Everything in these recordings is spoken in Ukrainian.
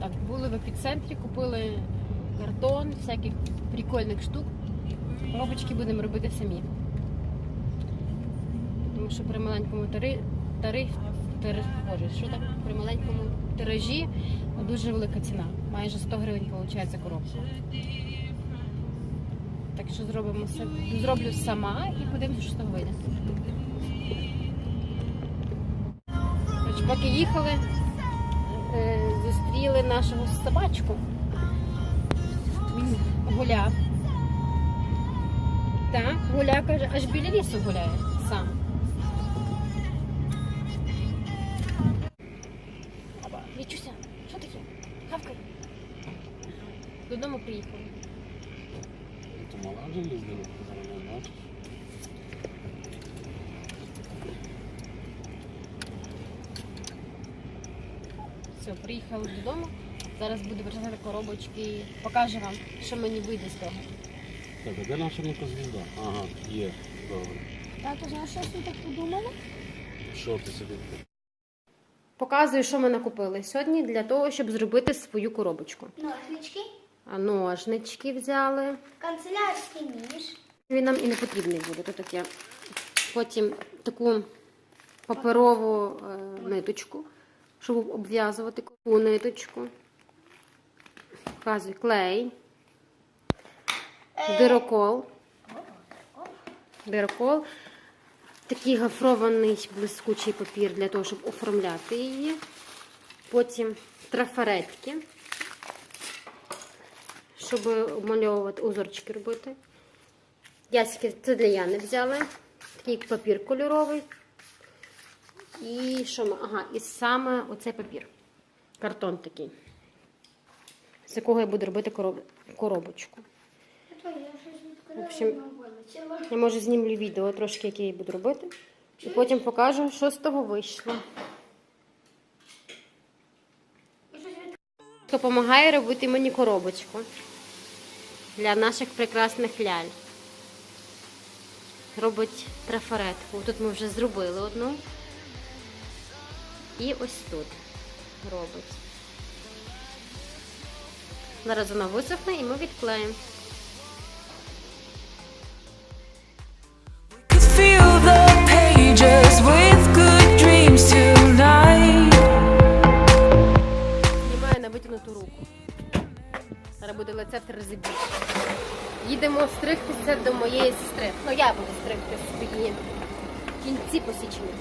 Так, були в епіцентрі, купили картон, всяких прикольних штук. Коробочки будемо робити самі. Тому що при маленькому тари, тариф, тариф, боже, що там? При маленькому тиражі дуже велика ціна. Майже 100 гривень виходить коробка. Так що зробимо се- зроблю сама і подивимося, що того вийде. Поки їхали, зустріли нашого собачку. Він гуляв. Так, гуляв, каже, аж біля лісу гуляє сам. Вічуся, що таке? Хавкай. Додому приїхали. То мала вже їздила, зараз. Все, приїхали додому. Зараз буду вирізати коробочки. і Покажу вам, що мені вийде з того. Так, а де наша ну звізда? Ага, є. Добре. Тато, знаєш, що я так подумала? Що ти собі? Показую, що ми накупили сьогодні для того, щоб зробити свою коробочку. Ножнички, А ножнички взяли. канцелярський ніж. Він нам і не потрібний буде. Тут таке. Потім таку паперову е, ниточку, щоб обв'язувати таку ниточку. Показую клей, дирокол. Дирокол. Такий гофрований блискучий папір для того, щоб оформляти її. Потім трафаретки, щоб обмальовувати узорчики робити. Ясики, це для Яни взяли. Такий папір кольоровий. І що ми? Ага, і саме оцей папір. Картон такий. З якого я буду робити коробочку. В общем. Я може знімлю відео трошки, яке я буду робити. І потім покажу, що з того вийшло. Допомагає робити мені коробочку для наших прекрасних ляль. Робить трафаретку. Тут ми вже зробили одну. І ось тут робить. Зараз вона висохне і ми відклеїмо. Знімаю на витягнуту руку. Зараз буде лице в три рази більше. Їдемо стригтися до моєї сестри. Ну, я буду стригти свої кінці посічені.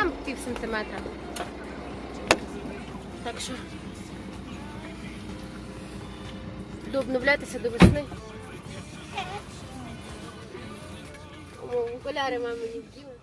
Там пів сантиметра. Так що буду до весни. Окуляри мамині вділи.